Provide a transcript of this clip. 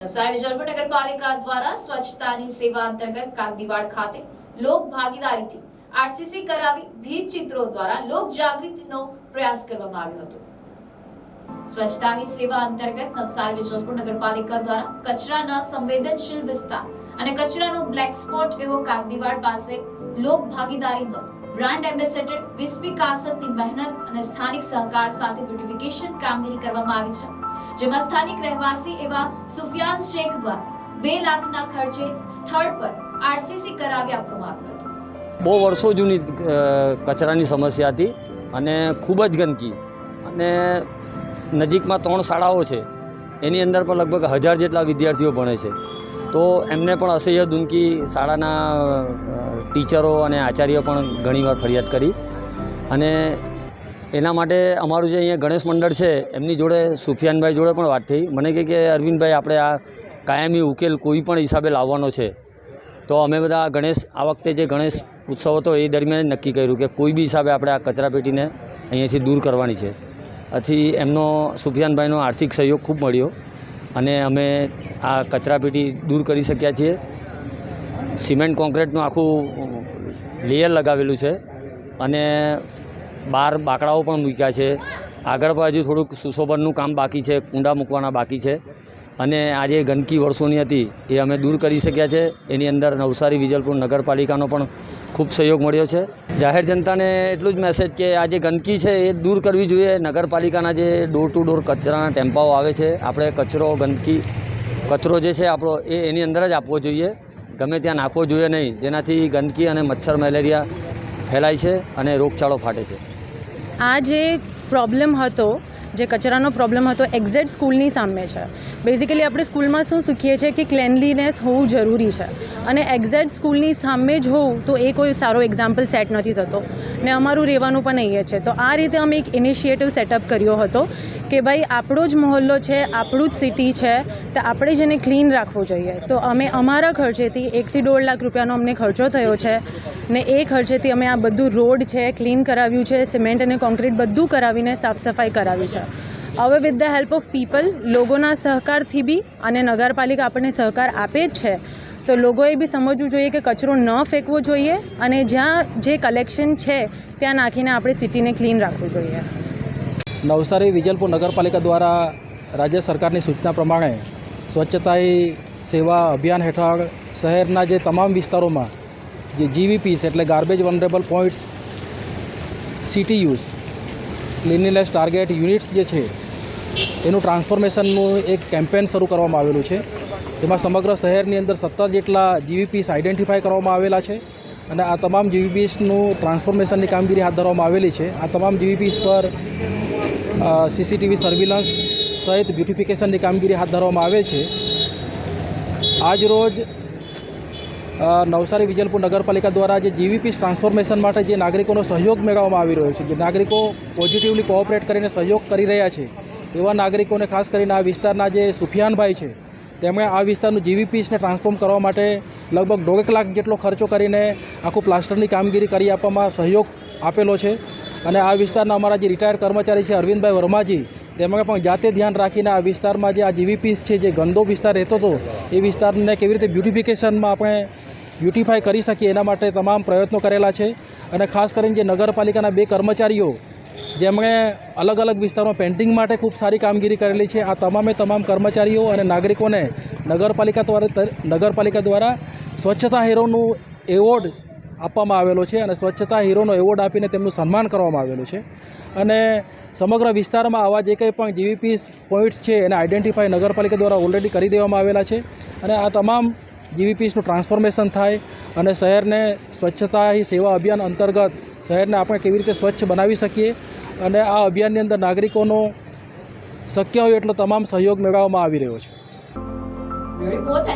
નવસારી વિજલપુર નગરપાલિકા દ્વારા સ્વચ્છતાની સેવા અંતર્ગત કાગદીવાડ ખાતે લોક ભાગીદારીથી આરસીસી કરાવી ભીત ચિત્રો દ્વારા લોક જાગૃતિનો પ્રયાસ કરવામાં આવ્યો હતો. સ્વચ્છતાની સેવા અંતર્ગત નવસારી વિજલપુર નગરપાલિકા દ્વારા કચરાના સંવેદનશીલ વિસ્તાર અને કચરાનો બ્લેક સ્પોટ એવો કાગદીવાડ પાસે લોક ભાગીદારી દ્વારા બ્રાન્ડ એમ્બેસેડર વિસ્પી કાસતની મહેનત અને સ્થાનિક સહકાર સાથે બ્યુટિફિકેશન કામગીરી કરવામાં આવી છે. જેમાં સ્થાનિક રહેવાસી એવા સુફિયાન શેખ દ્વારા બે લાખના ખર્ચે સ્થળ પર આરસીસી કરાવી આપવામાં આવ્યું હતું. બહુ વર્ષો જૂની કચરાની સમસ્યા હતી અને ખૂબ જ ગંદકી. અને નજીકમાં ત્રણ શાળાઓ છે. એની અંદર પણ લગભગ હજાર જેટલા વિદ્યાર્થીઓ ભણે છે. તો એમને પણ અસહ્ય દુનકી શાળાના ટીચરો અને આચાર્યો પણ ઘણીવાર ફરિયાદ કરી. અને એના માટે અમારું જે અહીંયા ગણેશ મંડળ છે, એમની જોડે સુફિયાનભાઈ જોડે પણ વાત થઈ. મને કહે કે, અરવિંદભાઈ, આપણે આ કાયમી ઉકેલ કોઈ પણ હિસાબે લાવવાનો છે. તો અમે બધા ગણેશ, આ વખતે જે ગણેશ ઉત્સવ હતો એ દરમિયાન નક્કી કર્યું કે કોઈ બી હિસાબે આપણે આ કચરાપેટીને અહીંયાથી દૂર કરવાની છે. આથી એમનો, સુફિયાનભાઈનો આર્થિક સહયોગ ખૂબ મળ્યો અને અમે આ કચરાપેટી દૂર કરી શક્યા છીએ. સિમેન્ટ કોન્ક્રીટનું આખું લેયર લગાવેલું છે અને બાર બાકડાઓ પણ મૂક્યા છે. આગળ પણ હજુ થોડુંક સુશોભનનું કામ બાકી છે, કુંડા મૂકવાના બાકી છે. અને આ જે ગંદકી વર્ષોની હતી, એ અમે દૂર કરી શક્યા છે. એની અંદર નવસારી વિજલપુર નગરપાલિકાનો પણ ખૂબ સહયોગ મળ્યો છે. જાહેર જનતાને એટલું જ મેસેજ કે આ જે ગંદકી છે, એ દૂર કરવી જોઈએ. નગરપાલિકાના જે ડોર ટુ ડોર કચરાના ટેમ્પાઓ આવે છે, આપણે કચરો, ગંદકી, કચરો જે છે આપણો, એ એની અંદર જ આપવો જોઈએ. ગમે ત્યાં નાખવો જોઈએ નહીં. જેનાથી ગંદકી અને મચ્છર, મેલેરિયા ફેલાય છે અને રોગચાળો ફાટે છે. આ જે પ્રોબ્લેમ હતો જે કચરાનો પ્રોબ્લેમ હતો એક્ઝેક્ટ સ્કૂલની સામે છે. બેઝિકલી આપણે સ્કૂલમાં શું શીખીએ છીએ કે ક્લેનલીનેસ હોવું જરૂરી છે. અને એક્ઝેક્ટ સ્કૂલની સામે જ હોવું તો એ કોઈ સારો એક્ઝામ્પલ સેટ નથી થતો. ને અમારું રહેવાનું પણ અહીંયા છે. તો આ રીતે અમે એક ઇનિશિયેટિવ સેટઅપ કર્યો હતો કે ભાઈ આપણો જ મહોલ્લો છે, આપણું જ સિટી છે, તો આપણે જ એને ક્લીન રાખવું જોઈએ. તો અમે અમારા ખર્ચેથી એકથી દોઢ લાખ રૂપિયાનો અમને ખર્ચો થયો છે ને એ ખર્ચેથી અમે આ બધું રોડ છે ક્લીન કરાવ્યું છે સિમેન્ટ અને કોન્ક્રીટ બધું કરાવીને સાફ સફાઈ કરાવી છે. હવે with the help of people લોકોના સહકારથી બી અને નગરપાલિકા આપણને સહકાર આપે જ છે. તો લોકોએ બી સમજવું જોઈએ કે કચરો ન ફેંકવો જોઈએ અને જ્યાં જે કલેક્શન છે, ત્યાં નાખીને આપણે સિટીને ક્લીન રાખવું જોઈએ. નવસારી વિજલપુર નગરપાલિકા દ્વારા રાજ્ય સરકારની સૂચના પ્રમાણે સ્વચ્છતા સેવા અભિયાન હેઠળ શહેરના જે તમામ વિસ્તારોમાં જે જીવીપીસ એટલે garbage vulnerable points city use cleanliness target units જે છે એનું ટ્રાન્સફોર્મેશનનું એક કેમ્પેન શરૂ કરવામાં આવેલું છે. એમાં સમગ્ર શહેરની અંદર સત્તર જેટલા જીવીપીસ આઇડેન્ટિફાય કરવામાં આવેલા છે અને આ તમામ જીવીપીસનું ટ્રાન્સફોર્મેશનની કામગીરી હાથ ધરવામાં આવેલી છે. આ તમામ જીવીપીસ પર સીસીટીવી સર્વિલન્સ સહિત બ્યુટિફિકેશનની કામગીરી હાથ ધરવામાં આવે છે. આજ રોજ અ, નવસારી વિજલપુર નગરપાલિકા દ્વારા જે જીવીપીસ ટ્રાન્સફોર્મેશન માટે જે નાગરિકોનો સહયોગ મેળવવામાં આવી રહ્યો છે, જે નાગરિકો પોઝિટિવલી કોઓપરેટ કરીને સહયોગ કરી રહ્યા છે, એવા નાગરિકોને ખાસ કરીને આ વિસ્તારના જે સુફિયાનભાઈ છે, તેમણે આ વિસ્તારનું જીવીપીસને ટ્રાન્સફોર્મ કરવા માટે લગભગ દોઢેક લાખ જેટલો ખર્ચો કરીને આખું પ્લાસ્ટરની કામગીરી કરી આપવામાં સહયોગ આપેલો છે. અને આ વિસ્તારના અમારા જે રિટાયર્ડ કર્મચારી છે અરવિંદભાઈ વર્માજી, તેમણે પણ જાતે ધ્યાન રાખીને આ વિસ્તારમાં જે આ જીવીપીસ છે, જે ગંદો વિસ્તાર રહેતો હતો, એ વિસ્તારને કેવી રીતે બ્યુટિફિકેશનમાં આપણે બ્યુટિફાઈ કરી શકીએ એના માટે તમામ પ્રયત્નો કરેલા છે. અને ખાસ કરીને જે નગરપાલિકાના બે કર્મચારીઓ, જેમણે અલગ અલગ વિસ્તારમાં પેન્ટિંગ માટે ખૂબ સારી કામગીરી કરેલી છે, આ તમામે તમામ કર્મચારીઓ અને નાગરિકોને નગરપાલિકા દ્વારા નગરપાલિકા દ્વારા સ્વચ્છતા હીરોનું એવોર્ડ આપવામાં આવેલો છે અને સ્વચ્છતા હીરોનો એવોર્ડ આપીને તેમનું સન્માન કરવામાં આવેલું છે. અને સમગ્ર વિસ્તારમાં આવા જે કંઈ પણ જીવીપી પોઈન્ટ્સ છે એને આઈડેન્ટિફાઈ નગરપાલિકા દ્વારા ઓલરેડી કરી દેવામાં આવેલા છે. અને આ તમામ જીવીપીસનું ટ્રાન્સફોર્મેશન થાય અને શહેરને સ્વચ્છતા સેવા અભિયાન અંતર્ગત શહેરને આપણે કેવી રીતે સ્વચ્છ બનાવી શકીએ અને આ અભિયાનની અંદર નાગરિકોનો શક્ય હોય એટલો તમામ સહયોગ મેળવવામાં આવી રહ્યો છે. રિપોર્ટ